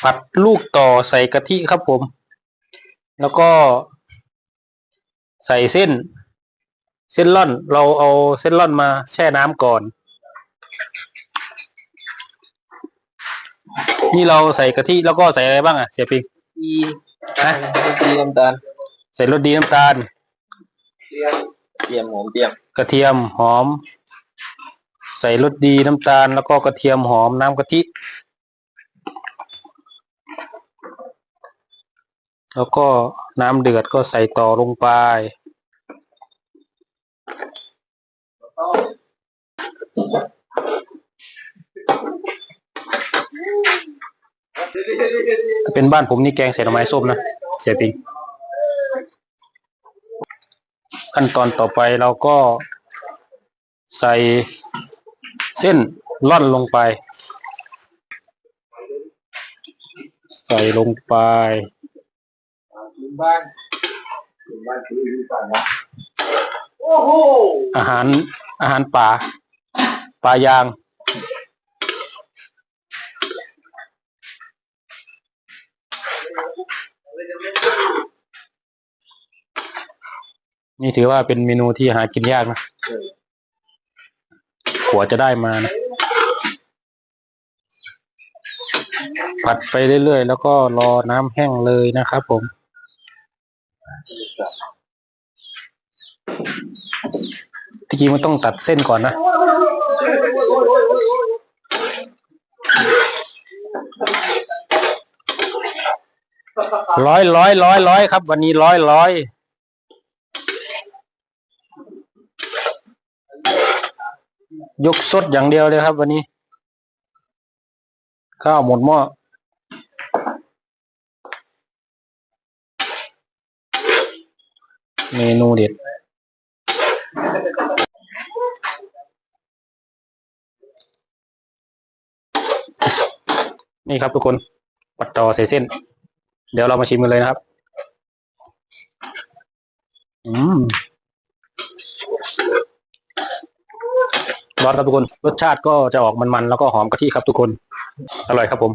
ผัดลูกต่อใส่กะทิครับผม แล้วก็ ใส่เส้น เส้นร่อน เราเอาเส้นร่อนมาแช่น้ำก่อน นี่เราใส่กะทิแล้วก็ใส่อะไรบ้างอะเสียปิงดีฮะดีน้ำตาลใส่รสดีน้ำตาลเตรียมเตรียมหอมเตรียมกระเทียมหอม ใส่รสดีน้ำตาลแล้วก็กระเทียมหอมน้ำกะทิ แล้วก็น้ำเดือดก็ใส่ต่อลงไป เป็นบ้านผมนี่แกงใส่หน่อไม้ส้มนะเสียปิงขั้นตอนต่อไปเราก็ใส่เส้นล่อนลงไป ใส่ลงไป บ้านถึงบ้านคือบ้านะโอ้โหอาหารอาหารป่าปลายาง นี่ถือว่าเป็นเมนูที่หากินยากนะกว่าจะได้มานะ ผัดไปเรื่อยๆ แล้วก็รอน้ำแห้งเลยนะครับผม ที่จริงมันต้องตัดเส้นก่อนนะ ร้อยร้อยร้อยร้อยครับ วันนี้ร้อยร้อยยกสดอย่างเดียวเลยครับ วันนี้ ข้าวหมดหม้อ เมนูเด็ด นี่ครับทุกคนปัดต่อใส่เส้น เดี๋ยวเรามาชิมกันเลยนะครับ อืมร้อนครับทุกคน รสชาติก็จะออกมันๆ แล้วก็หอมกะทิครับทุกคน อร่อยครับผม